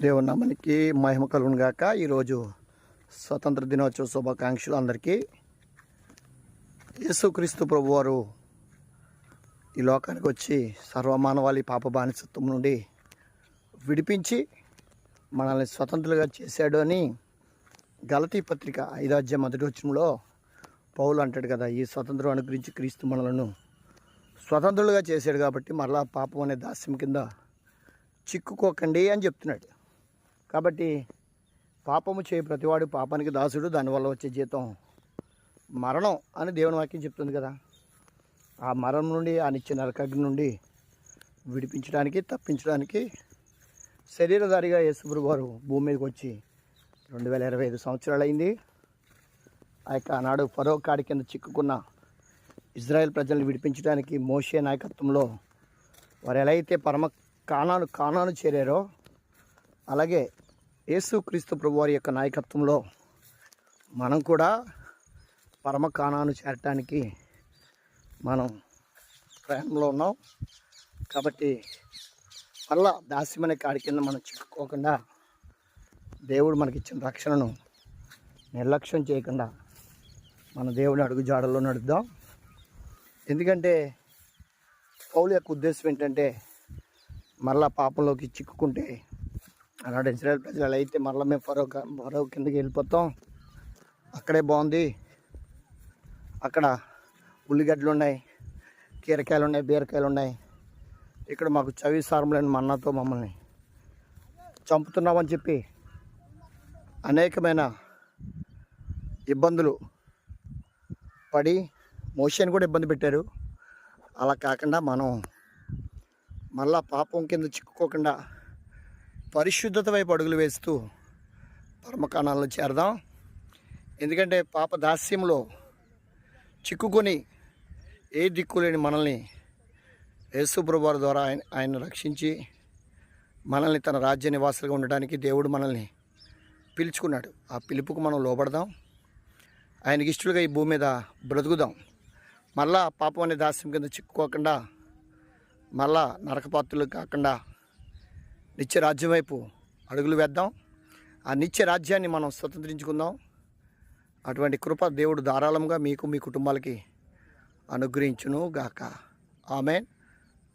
దేవుని నామానికి మహిమ కలుగును గాక. ఈరోజు స్వతంత్ర దినోత్సవ శుభాకాంక్షలు అందరికీ. యేసుక్రీస్తు ప్రభు వారు ఈ లోకానికి వచ్చి సర్వమానవాళి పాప బానిసత్వం నుండి విడిపించి మనల్ని స్వతంత్రులుగా చేశాడు అని గలతీ పత్రిక ఐదాజ్య మొదటి వచ్చంలో పౌలు అంటాడు కదా ఈ స్వతంత్రం అనుగ్రహించి క్రీస్తు మనలను స్వతంత్రులుగా చేశాడు కాబట్టి మరలా పాపం అనే దాస్యం కింద చిక్కుకోకండి అని చెప్తున్నాడు. కాబట్టి పాపము చేయ ప్రతివాడు పాపానికి దాసుడు దానివల్ల వచ్చే జీతం మరణం అని దేవుని వాక్యం చెప్తుంది కదా. ఆ మరణం నుండి ఆ నిత్య నరకగ్ని నుండి విడిపించడానికి తప్పించడానికి శరీరధారిగా యేసుప్రభు వారు భూమి మీదకి వచ్చి రెండు వేల ఇరవై ఐదు సంవత్సరాలు అయింది ఆ యొక్క ఆనాడు ఫరో కాడి కింద చిక్కుకున్న ఇజ్రాయెల్ ప్రజల్ని విడిపించడానికి మోషే నాయకత్వంలో వారు ఎలా అయితే పరమ కానాను కానాను చేరారో అలాగే యేసుక్రీస్తు ప్రభు వారి యొక్క నాయకత్వంలో మనం కూడా పరమ చేరటానికి మనం ప్రయాణంలో ఉన్నాం. కాబట్టి మళ్ళా దాస్యమనే కాడి కింద మనం చిక్కుకోకుండా దేవుడు మనకిచ్చిన రక్షణను నిర్లక్ష్యం చేయకుండా మన దేవుని అడుగు జాడల్లో నడుద్దాం. ఎందుకంటే పౌలు యొక్క ఉద్దేశం ఏంటంటే మరలా పాపంలోకి చిక్కుకుంటే అలాంటి ఇజ్రాయల్ ప్రజలు ఎలా అయితే మరలా మేము ఫరో ఫరో కిందకి వెళ్ళిపోతాం. అక్కడే బాగుంది. అక్కడ ఉల్లిగడ్డలు ఉన్నాయి కీరకాయలు ఉన్నాయి బీరకాయలు ఉన్నాయి. ఇక్కడ మాకు చవి సారములైన మన్నాతో మమ్మల్ని చంపుతున్నామని చెప్పి అనేకమైన ఇబ్బందులు పడి మోషన్ కూడా ఇబ్బంది పెట్టారు. అలా కాకుండా మనం మళ్ళా పాపం కింద చిక్కుకోకుండా పరిశుద్ధత వైపు అడుగులు వేస్తూ పరమకాణాల్లో చేరదాం. ఎందుకంటే పాప దాస్యంలో చిక్కుకొని ఏ దిక్కు లేని మనల్ని యేసుప్రభువారి ద్వారా ఆయన ఆయన రక్షించి మనల్ని తన రాజ్య నివాసులుగా ఉండడానికి దేవుడు మనల్ని పిలుచుకున్నాడు. ఆ పిలుపుకు మనం లోబడదాం. ఆయనకి ఇష్టలుగా ఈ భూమి మీద బ్రతుకుదాం. మళ్ళా పాపం అనే దాస్యం కింద చిక్కుకోకుండా మళ్ళా నరకపాత్రులు కాకుండా నిత్య రాజ్యం వైపు అడుగులు వేద్దాం. ఆ నిత్య రాజ్యాన్ని మనం స్వతంత్రించుకుందాం. అటువంటి కృప దేవుడు ధారాళంగా మీకు మీ కుటుంబాలకి అనుగ్రహించును గాక ఆమె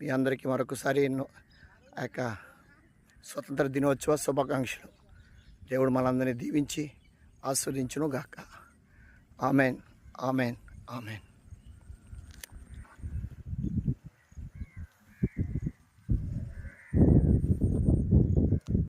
మీ అందరికీ మరొకసారి ఎన్నో ఆ యొక్క స్వతంత్ర దినోత్సవ శుభాకాంక్షలు. దేవుడు మనందరినీ దీవించి ఆస్వాదించును గాక ఆమెన్. ఆమెన్. ఆమెన్.